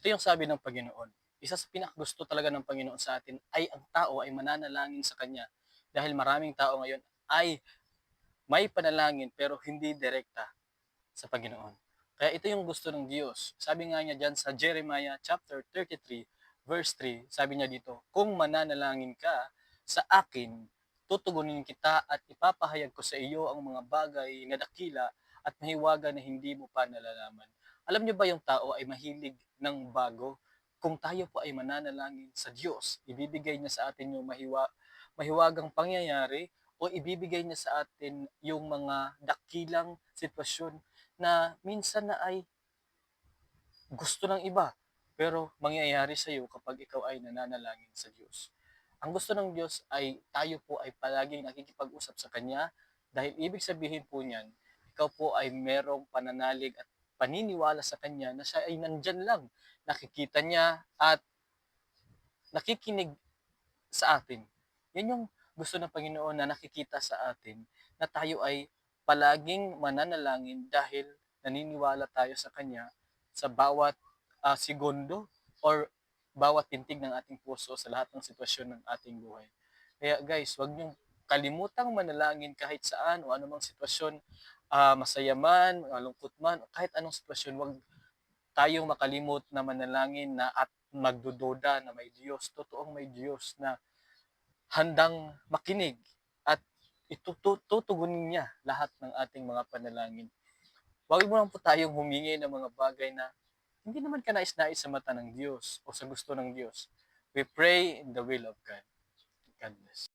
Ito yung sabi ng Panginoon. Isa sa pinakagusto talaga ng Panginoon sa atin ay ang tao ay mananalangin sa Kanya. Dahil maraming tao ngayon ay may panalangin pero hindi direkta sa Panginoon. Kaya ito yung gusto ng Diyos. Sabi nga niya dyan sa Jeremiah chapter 33 verse 3, sabi niya dito, Kung mananalangin ka sa akin, tutugunin kita at ipapahayag ko sa iyo ang mga bagay na dakila at mahiwaga na hindi mo pa nalalaman. Alam niyo ba yung tao ay mahilig ng bago? Kung tayo po ay mananalangin sa Diyos, ibibigay niya sa atin yung mahiwa, mahiwagang pangyayari o ibibigay niya sa atin yung mga dakilang sitwasyon na minsan na ay gusto ng iba pero mangyayari sa iyo kapag ikaw ay nananalangin sa Diyos. Ang gusto ng Diyos ay tayo po ay palaging nakikipag-usap sa Kanya dahil ibig sabihin po niyan, ikaw po ay merong pananalig at paniniwala sa Kanya na siya ay nandyan lang. Nakikita niya at nakikinig sa atin. Yan yung gusto ng Panginoon na nakikita sa atin na tayo ay palaging mananalangin dahil naniniwala tayo sa Kanya sa bawat uh, segundo or bawat tintig ng ating puso sa lahat ng sitwasyon ng ating buhay. Kaya guys, wag niyong kalimutang manalangin kahit saan o anumang sitwasyon, uh, masaya man, malungkot man, kahit anong sitwasyon, wag tayong makalimot na manalangin na at magdududa na may Diyos, totoong may Diyos na handang makinig at itutugunin niya lahat ng ating mga panalangin. Huwag mo lang po tayong humingi ng mga bagay na hindi naman ka nais-nais sa mata ng Diyos o sa gusto ng Diyos. We pray in the will of God. God bless.